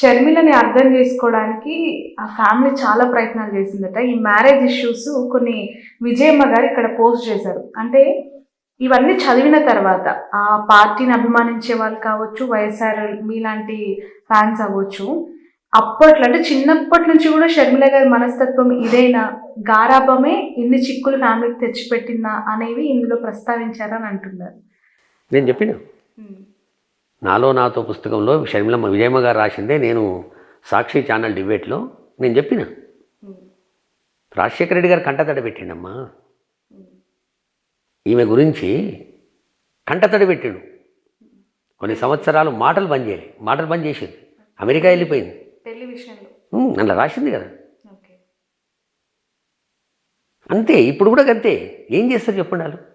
షర్మిలని అర్థం చేసుకోవడానికి ఆ ఫ్యామిలీ చాలా ప్రయత్నాలు చేసిందట. ఈ మ్యారేజ్ ఇష్యూస్ కొన్ని విజయమ్మ గారు ఇక్కడ పోస్ట్ చేశారు. అంటే ఇవన్నీ చదివిన తర్వాత ఆ పార్టీని అభిమానించే వాళ్ళు కావచ్చు వైఎస్ఆర్ మీలాంటి ఫ్యాన్స్ అవ్వచ్చు. అప్పట్లో అంటే చిన్నప్పటి నుంచి కూడా షర్మిల గారి మనస్తత్వం ఇదేనా? గారాభమే ఇన్ని చిక్కులు ఫ్యామిలీకి తెచ్చిపెట్టిందా అనేవి ఇందులో ప్రస్తావించారని అంటున్నారు. నేను చెప్పిన? నాలో నాతో పుస్తకంలో షర్మిలమ్మ విజయమ్మ గారు రాసిందే నేను సాక్షి ఛానల్ డిబేట్లో నేను చెప్పిన. రాజశేఖర రెడ్డి గారు కంటతడి పెట్టిండమ్మా. ఈమె గురించి కంటతడి పెట్టిండు. కొన్ని సంవత్సరాలు మాటలు బంద్ చేయాలి. మాటలు బంద్ చేసింది. అమెరికా వెళ్ళిపోయింది. అందులో రాసింది కదా. అంతే ఇప్పుడు కూడా అంతే ఏం చేస్తారు చెప్పండి వాళ్ళు?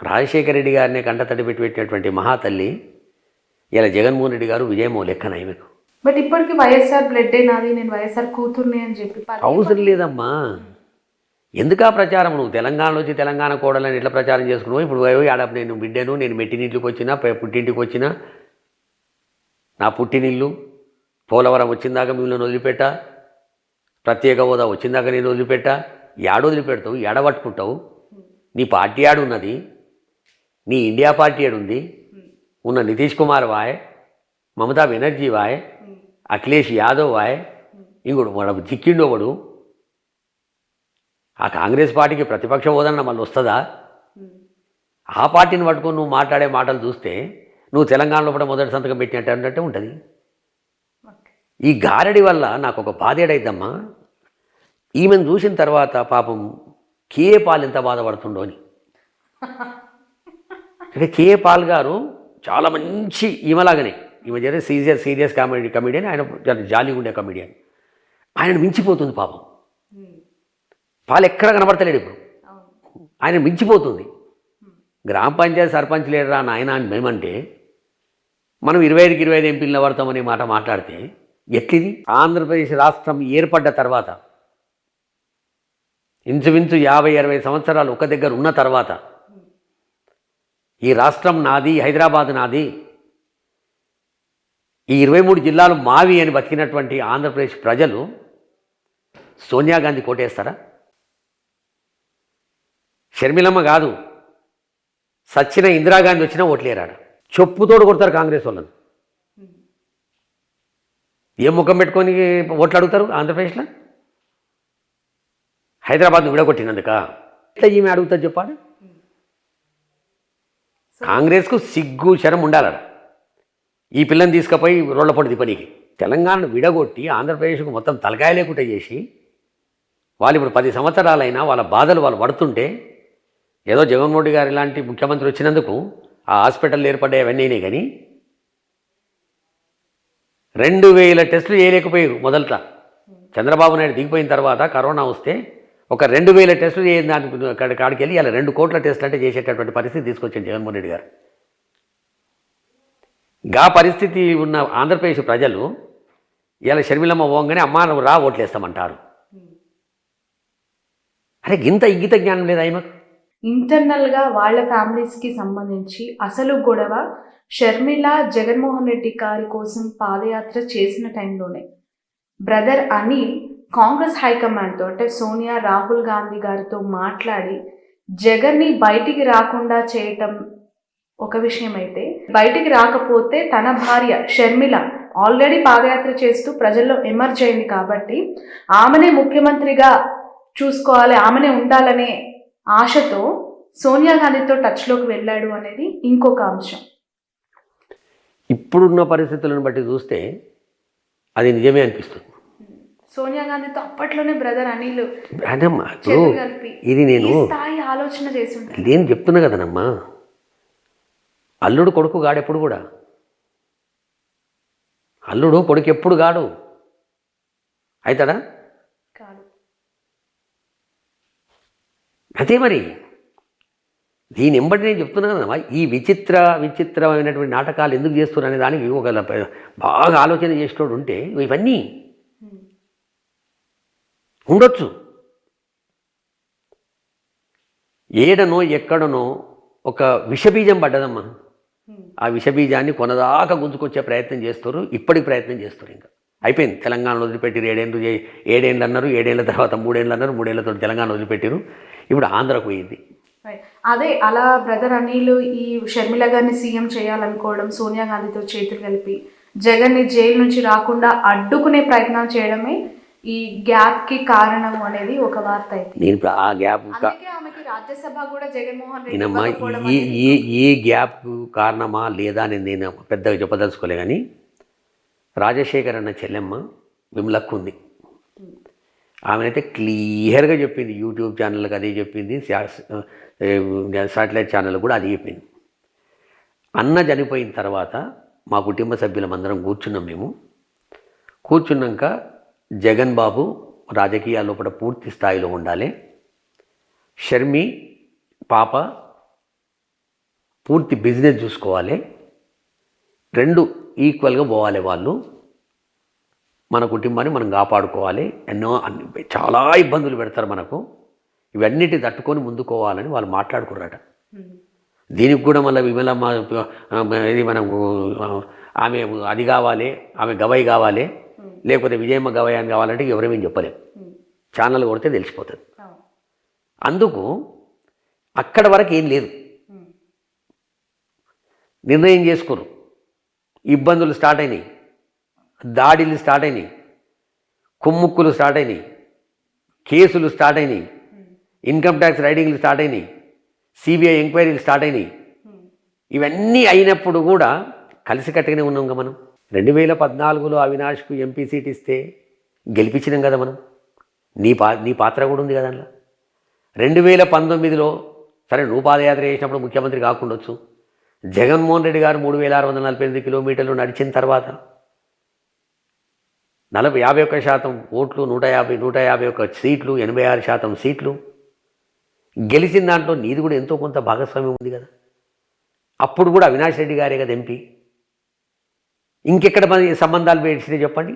రాజశేఖర రెడ్డి గారిని కంటతడి పెట్టి పెట్టినటువంటి మహాతల్లి ఇలా జగన్మోహన్ రెడ్డి గారు విజయమో లెక్కన ఈమెకు? బట్ ఇప్పటికి వైఎస్ఆర్ బ్లడ్ నాది నేను వైఎస్ఆర్ కూతుర్ని అని చెప్పి అవసరం లేదమ్మా. ఎందుకా ప్రచారం? నువ్వు తెలంగాణలో వచ్చి తెలంగాణ కోడలని ఎట్లా ప్రచారం చేసుకున్నావు? ఇప్పుడు ఆడ నేను బిడ్డను నేను మెట్టినింట్లోకి వచ్చినా పుట్టింటికి వచ్చినా నా పుట్టినిల్లు పోలవరం వచ్చిందాక మిమ్మల్ని వదిలిపెట్టా ప్రత్యేక హోదా వచ్చిందాక నేను వదిలిపెట్టా ఏడ వదిలిపెడతావు ఏడ పట్టుకుంటావు నీ పార్టీ ఆడున్నది నీ ఇండియా పార్టీ ఆడుంది ఉన్న నితీష్ కుమార్ వాయ్ మమతా బెనర్జీ వాయ్ అఖిలేష్ యాదవ్ వాయ్ ఇంకోడు వాడు దిక్కిండో వాడు ఆ కాంగ్రెస్ పార్టీకి ప్రతిపక్ష హోదన్న మళ్ళీ వస్తుందా? ఆ పార్టీని పట్టుకొని నువ్వు మాట్లాడే మాటలు చూస్తే నువ్వు తెలంగాణలో కూడా మొదటి సంతకం పెట్టినట్టు అన్నట్టే ఉంటుంది. ఈ గారడి వల్ల నాకు ఒక బాధేడైద్దమ్మా ఈమెను చూసిన తర్వాత పాపం కేఏ పాల్ ఎంత బాధపడుతుండో అని. అంటే కేఏ పాల్ గారు చాలా మంచి ఈమెలాగానే. ఈమె జరిగే సీరియస్ సీరియస్ కామెడీ కమెడియన్. ఆయన చాలా జాలీగా ఉండే కమెడియన్. ఆయనను మించిపోతుంది పాపం. పాలు ఎక్కడ కనబడతలేడు ఇప్పుడు. ఆయన మించిపోతుంది. గ్రామ పంచాయతీ సర్పంచ్ లేడరా నాయన అని మేమంటే మనం ఇరవై ఐదుకి ఇరవై ఐదు ఎంపీలు నిలబడతామనే మాట మాట్లాడితే ఎట్లిది? ఆంధ్రప్రదేశ్ రాష్ట్రం ఏర్పడ్డ తర్వాత ఇంచుమించు యాభై అరవై సంవత్సరాలు ఒక దగ్గర ఉన్న తర్వాత ఈ రాష్ట్రం నాది హైదరాబాద్ నాది. ఈ ఇరవై మూడు జిల్లాలు మావి అని బతికినటువంటి ఆంధ్రప్రదేశ్ ప్రజలు సోనియా గాంధీ కోటేస్తారా? షర్మిలమ్మ కాదు సచ్చిన ఇందిరాగాంధీ వచ్చినా ఓట్లేరాడు. చెప్పుతోడు కొడతారు కాంగ్రెస్ వాళ్ళని. ఏ ముఖం పెట్టుకొని ఓట్లు అడుగుతారు ఆంధ్రప్రదేశ్లో? హైదరాబాద్ను విడగొట్టినందుక? ఎట్లా ఈమె అడుగుతారు చెప్పాడు కాంగ్రెస్కు సిగ్గు శరం ఉండాలడ ఈ పిల్లని తీసుకుపోయి రోళ్ళపొడి దిపనికి తెలంగాణను విడగొట్టి ఆంధ్రప్రదేశ్కు మొత్తం తలకాయ లేకుండా చేసి వాళ్ళు ఇప్పుడు పది సంవత్సరాలైనా వాళ్ళ బాధలు వాళ్ళు పడుతుంటే ఏదో జగన్మోహన్ రెడ్డి గారు ఇలాంటి ముఖ్యమంత్రి వచ్చినందుకు ఆ హాస్పిటల్ ఏర్పడ్డాయి అవన్నీ కానీ రెండు వేల టెస్టులు చేయలేకపోయారు మొదట చంద్రబాబు నాయుడు దిగిపోయిన తర్వాత కరోనా వస్తే ఒక రెండు వేల టెస్టులు చేయ దానికి అక్కడ కాడికి వెళ్ళి అలా రెండు కోట్ల టెస్టులు అంటే చేసేటటువంటి పరిస్థితి తీసుకొచ్చింది జగన్మోహన్ రెడ్డి గారు. గా పరిస్థితి ఉన్న ఆంధ్రప్రదేశ్ ప్రజలు ఇలా షర్మిలమ్మ పోగానే అమ్మా నువ్వు రా ఓట్లేస్తామంటారు. అరే ఇంత ఇంగిత జ్ఞానం లేదా ఆయనకు ఇంటర్నల్గా వాళ్ళ ఫ్యామిలీస్కి సంబంధించి అసలు గొడవ షర్మిల జగన్మోహన్ రెడ్డి గారి కోసం పాదయాత్ర చేసిన టైంలోనే. బ్రదర్ అనిల్ కాంగ్రెస్ హైకమాండ్తో అంటే సోనియా రాహుల్ గాంధీ గారితో మాట్లాడి జగన్ని బయటికి రాకుండా చేయటం ఒక విషయం అయితే బయటికి రాకపోతే తన భార్య షర్మిల ఆల్రెడీ పాదయాత్ర చేస్తూ ప్రజల్లో ఎమర్జ్ అయింది కాబట్టి ఆమెనే ముఖ్యమంత్రిగా చూసుకోవాలి ఆమెనే ఉండాలనే ఆశతో సోనియా గాంధీతో టచ్లోకి వెళ్ళాడు అనేది ఇంకొక అంశం. ఇప్పుడున్న పరిస్థితులను బట్టి చూస్తే అది నిజమే అనిపిస్తుంది. సోనియా గాంధీతో అప్పట్లోనే బ్రదర్ అనిల్ ఇది నేను స్థాయి ఆలోచన చేసి నేను చెప్తున్నా కదనమ్మా. అల్లుడు కొడుకు గాడెప్పుడు కూడా? అల్లుడు కొడుకు ఎప్పుడు గాడు? అవుతాడా కాదు. అదే మరి. దీని ఎంబటి నేను చెప్తున్నా కదమ్మా ఈ విచిత్ర విచిత్రమైనటువంటి నాటకాలు ఎందుకు చేస్తున్నారు అనే దానికి ఒక బాగా ఆలోచన చేసేటోడు ఉంటే ఇవన్నీ ఉండొచ్చు. ఏడనో ఎక్కడనో ఒక విషబీజం పడ్డదమ్మా. ఆ విషబీజాన్ని కొనదాకా గుంజుకొచ్చే ప్రయత్నం చేస్తారు. ఇప్పటికి ప్రయత్నం చేస్తారు ఇంకా. అయిపోయింది. తెలంగాణలో వదిలిపెట్టిరు. ఏడేళ్ళు ఏడేళ్ళు అన్నారు. ఏడేళ్ళ తర్వాత మూడేళ్ళు అన్నారు. మూడేళ్ళతో తెలంగాణ వదిలిపెట్టిరు. ఇప్పుడు ఆంధ్రకు పోయింది. అదే అలా బ్రదర్ అనిల్ ఈ షర్మిల గారిని సీఎం చేయాలనుకోవడం సోనియా గాంధీతో చేతులు కలిపి జగన్ని జైలు నుంచి రాకుండా అడ్డుకునే ప్రయత్నాలు చేయడమే ఈ గ్యాప్కి కారణం అనేది ఒక వార్త అయితే. నేను ఇప్పుడు ఆ గ్యాప్ ఆమెకి రాజ్యసభ కూడా జగన్మోహన్ రెడ్డి ఈ ఈ గ్యాప్ కారణమా లేదా అని నేను పెద్దగా చెప్పదలుచుకోలే కానీ రాజశేఖర్ అన్న చెల్లెమ్మ విమలక్కు ఉంది. ఆమెనైతే క్లియర్గా చెప్పింది యూట్యూబ్ ఛానల్కి అదే చెప్పింది శాటిలైట్ ఛానల్ కూడా అది చెప్పింది. అన్న చనిపోయిన తర్వాత మా కుటుంబ సభ్యులమందరం కూర్చున్నాం మేము. కూర్చున్నాక జగన్ బాబు రాజకీయాల లోపల పూర్తి స్థాయిలో ఉండాలి. షర్మి పాప పూర్తి బిజినెస్ చూసుకోవాలి. రెండు ఈక్వల్గా పోవాలి వాళ్ళు. మన కుటుంబాన్ని మనం కాపాడుకోవాలి. ఎన్నో అన్ని చాలా ఇబ్బందులు పెడతారు మనకు. ఇవన్నిటి తట్టుకొని ముందుకోవాలని వాళ్ళు మాట్లాడుకున్నారట. దీనికి కూడా మళ్ళీ విమలమ్మ ఇది మనం ఆమె అది కావాలి ఆమె గవై కావాలి. లేకపోతే విజయమ్మ గవై కావాలంటే ఎవరేమేం చెప్పలేం. ఛానల్ కొడితే తెలిసిపోతుంది. అందుకు అక్కడ వరకు ఏం లేదు. నిర్ణయం చేసుకోరు. ఇబ్బందులు స్టార్ట్ అయినాయి. దాడిలు స్టార్ట్ అయినాయి. కుమ్ముక్కులు స్టార్ట్ అయినాయి. కేసులు స్టార్ట్ అయినాయి. ఇన్కమ్ ట్యాక్స్ రైడింగ్లు స్టార్ట్ అయినాయి. సిబిఐ ఎంక్వైరీలు స్టార్ట్ అయినాయి. ఇవన్నీ అయినప్పుడు కూడా కలిసికట్టుగానే ఉన్నాం కదా మనం. రెండు వేల పద్నాలుగులో అవినాష్కు ఎంపీ సీట్ ఇస్తే గెలిపించినాం కదా మనం. నీ పా నీ పాత్ర కూడా ఉంది కదా అందులో. రెండు వేల పంతొమ్మిదిలో సరే నువ్వు పాదయాత్ర చేసినప్పుడు ముఖ్యమంత్రి కాకుండొచ్చు. జగన్మోహన్ రెడ్డి గారు మూడు వేల ఆరు వందల నలభై ఎనిమిది కిలోమీటర్లు నడిచిన తర్వాత నలభై యాభై ఒక్క శాతం ఓట్లు నూట యాభై నూట యాభై ఒక్క సీట్లు ఎనభై ఆరు శాతం సీట్లు. గెలిచిన దాంట్లో నీది కూడా ఎంతో కొంత భాగస్వామ్యం ఉంది కదా. అప్పుడు కూడా అవినాష్ రెడ్డి గారే కదా ఎంపీ. ఇంకెక్కడ మన సంబంధాలు పెడితే చెప్పండి?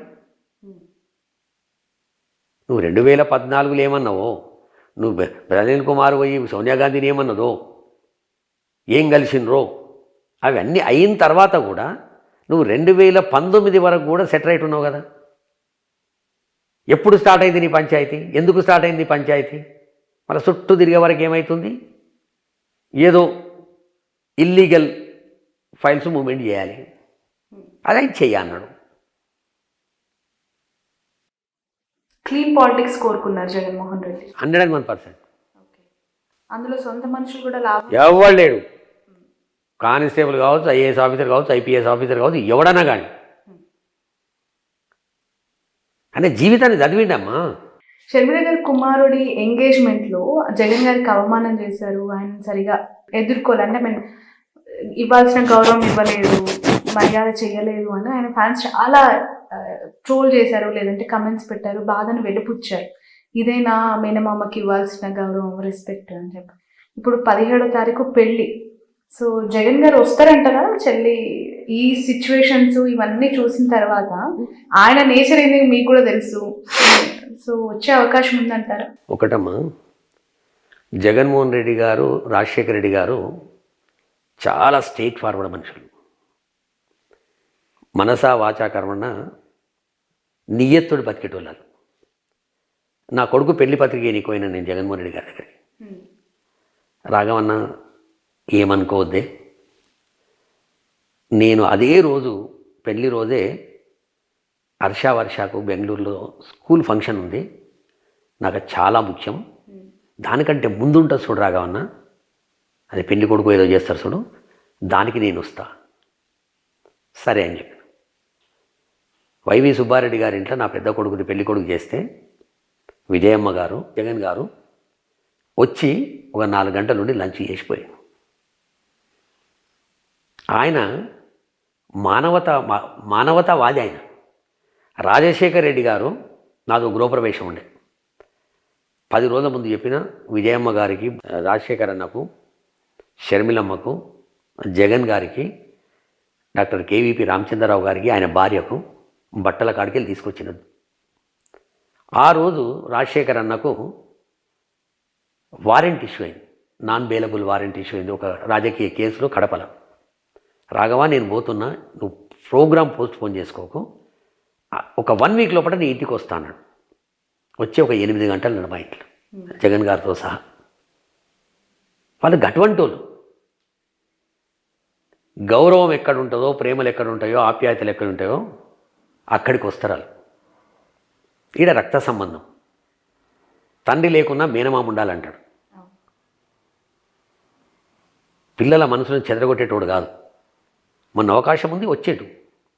నువ్వు రెండు వేల పద్నాలుగులో ఏమన్నావో? నువ్వు బ- కుమార్ పోయి సోనియా గాంధీని ఏమన్నదో? ఏం కలిసినరో అవన్నీ అయిన తర్వాత కూడా నువ్వు రెండు వేల పంతొమ్మిది వరకు కూడా సెటరైట్ ఉన్నావు కదా? ఎప్పుడు స్టార్ట్ అయింది నీ పంచాయతీ? ఎందుకు స్టార్ట్ అయింది పంచాయతీ? మన చుట్టూ తిరిగే వరకు ఏమవుతుంది ఏదో ఇల్లీగల్ ఫైల్స్ మూమెంట్ చేయాలి. అదే చెయ్యి అన్నాడు. క్లీన్ పాలిటిక్స్ కోరుకున్నారు Jaganmohan Reddy. Hundred and one percent. అందులో సొంత మనుషులు కూడా లాభం. ఎవడు లేడు. కానిస్టేబుల్ కావచ్చు ఐఏఎస్ ఆఫీసర్ కావచ్చు ఐపీఎస్ ఆఫీసర్ కావచ్చు ఎవడన్నా కానీ అంటే జీవితాన్ని చదివిండమ్మా. షర్మిల గారి కుమారుడి ఎంగేజ్మెంట్లో జగన్ గారికి అవమానం చేశారు. ఆయన సరిగా ఎదుర్కోలే. అంటే మేము ఇవ్వాల్సిన గౌరవం ఇవ్వలేదు. మర్యాద చేయలేదు అని ఆయన ఫ్యాన్స్ చాలా ట్రోల్ చేశారు లేదంటే కమెంట్స్ పెట్టారు బాధను వెలుపుచ్చారు. ఇదేనా మేనమామకి ఇవ్వాల్సిన గౌరవం రెస్పెక్ట్ అని చెప్పి. ఇప్పుడు పదిహేడో తారీఖు పెళ్ళి. సో జగన్ గారు వస్తారంటారా చెల్లి ఈ సిచ్యువేషన్స్ ఇవన్నీ చూసిన తర్వాత ఆయన నేచర్ ఏంది మీకు కూడా తెలుసు. సో వచ్చే అవకాశం ఉందంటారా? ఒకటమ్మా జగన్మోహన్ రెడ్డి గారు రాజశేఖర రెడ్డి గారు చాలా స్టేట్ ఫార్వర్డ్ మనుషులు. మనసా వాచా కర్మణ నియ్యత్తుడు బతికేటోళ్ళు నా కొడుకు పెళ్ళి పత్రిక ఎన్నికోయినా నేను జగన్మోహన్ రెడ్డి గారి దగ్గరికి. రాఘవన్న ఏమనుకోవద్దే? నేను అదే రోజు పెళ్ళి రోజే హర్ష వర్షకు బెంగళూరులో స్కూల్ ఫంక్షన్ ఉంది. నాకు చాలా ముఖ్యం. దానికంటే ముందుంటుంది చూడు రాఘవన్న. అది పెళ్ళి కొడుకు ఏదో చేస్తారు చూడు. దానికి నేను వస్తా. సరే అని చెప్పాను వైవి సుబ్బారెడ్డి గారి ఇంట్లో నా పెద్ద కొడుకుని పెళ్ళి కొడుకు చేస్తే విజయమ్మ గారు జగన్ గారు వచ్చి ఒక నాలుగు గంటల నుండి లంచ్ చేసిపోయాను ఆయన మానవత మా- మానవతావాది ఆయన. రాజశేఖర్ రెడ్డి గారు నాకు గృహప్రవేశం ఉండే. పది రోజుల ముందు చెప్పిన విజయమ్మ గారికి రాజశేఖర్ అన్నకు షర్మిలమ్మకు జగన్ గారికి డాక్టర్ కేవీపీ రామచంద్రరావు గారికి ఆయన భార్యకు బట్టల కాడికి వెళ్ళి తీసుకొచ్చినది. ఆ రోజు రాజశేఖర్ అన్నకు వారెంట్ ఇష్యూ అయింది. నాన్ బెయిలబుల్ వారెంట్ ఇష్యూ అయింది. ఒక రాజకీయ కేసులో కడపల. రాఘవా నేను పోతున్నా నువ్వు ప్రోగ్రామ్ పోస్ట్ పోన్ చేసుకోకు ఒక వన్ వీక్ లోపల నీ ఇంటికి వస్తాను వచ్చి ఒక ఎనిమిది గంటలు నడు మా ఇంట్లో జగన్ గారితో సహా. వాళ్ళు గటువంటి గౌరవం ఎక్కడ ఉంటుందో ప్రేమలు ఎక్కడ ఉంటాయో ఆప్యాయతలు ఎక్కడ ఉంటాయో అక్కడికి వస్తారు ఈడ రక్త సంబంధం. తండ్రి లేకున్నా మేనమామ ఉండాలంటాడు. పిల్లల మనసును చెదరగొట్టేటోడు కాదు. మొన్న అవకాశం ఉంది వచ్చేటు.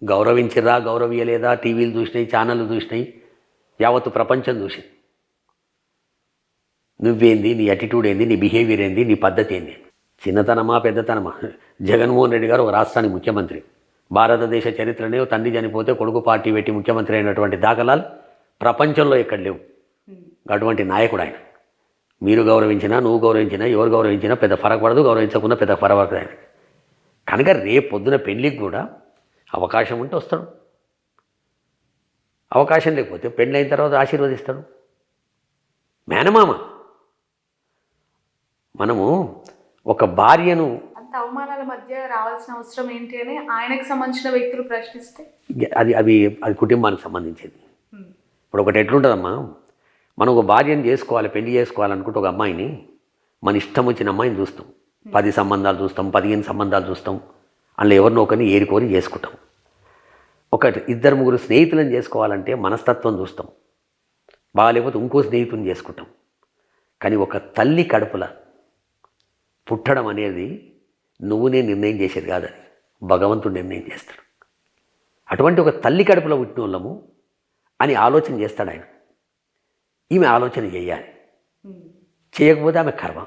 గౌరవించిరా గౌరవీయలేదా టీవీలు చూసినాయి ఛానళ్ళు చూసినాయి యావత్తు ప్రపంచం చూసింది. నువ్వేంది నీ అటిట్యూడ్ ఏంది నీ బిహేవియర్ ఏంది నీ పద్ధతి ఏంది? చిన్నతనమా పెద్దతనమా? జగన్మోహన్ రెడ్డి గారు ఒక రాష్ట్రానికి ముఖ్యమంత్రి. భారతదేశ చరిత్రనే తండ్రి చనిపోతే కొడుకు పార్టీ పెట్టి ముఖ్యమంత్రి అయినటువంటి దాఖలాలు ప్రపంచంలో ఎక్కడ లేవు. అటువంటి నాయకుడు ఆయన. మీరు గౌరవించినా నువ్వు గౌరవించినా ఎవరు గౌరవించినా పెద్ద ఫరక పడదు గౌరవించకుండా పెద్ద పడదు ఆయన. కనుక రేపు పొద్దున పెళ్ళికి కూడా అవకాశం ఉంటే వస్తాడు. అవకాశం లేకపోతే పెళ్ళి అయిన తర్వాత ఆశీర్వదిస్తాడు. మేనమామ మనము ఒక భార్యను మధ్య రావాల్సిన అవసరం ఏంటి అని ఆయనకు సంబంధించిన వ్యక్తులు ప్రశ్నిస్తే? అది అవి అది కుటుంబానికి సంబంధించింది. ఇప్పుడు ఒకటి ఎట్లుంటుందమ్మా? మనం ఒక భార్యను చేసుకోవాలి పెళ్ళి చేసుకోవాలనుకుంటే ఒక అమ్మాయిని మన ఇష్టం వచ్చిన అమ్మాయిని చూస్తాం. పది సంబంధాలు చూస్తాం పదిహేను సంబంధాలు చూస్తాం. అందులో ఎవరినో ఒకరిని ఏరుకోరి చేసుకుంటాం. ఒక ఇద్దరు ముగ్గురు స్నేహితులను చేసుకోవాలంటే మనస్తత్వం చూస్తాం. బాగా లేకపోతే ఇంకో స్నేహితుని చేసుకుంటాం. కానీ ఒక తల్లి కడుపుల పుట్టడం అనేది నువ్వు నేను నిర్ణయం చేసేది కాదు అది భగవంతుడు నిర్ణయం చేస్తాడు. అటువంటి ఒక తల్లి కడుపులో పుట్టిన వాళ్ళము అని ఆలోచన చేస్తాడు ఆయన. ఈమె ఆలోచన చేయాలి. చేయకపోతే ఆమె కర్మ.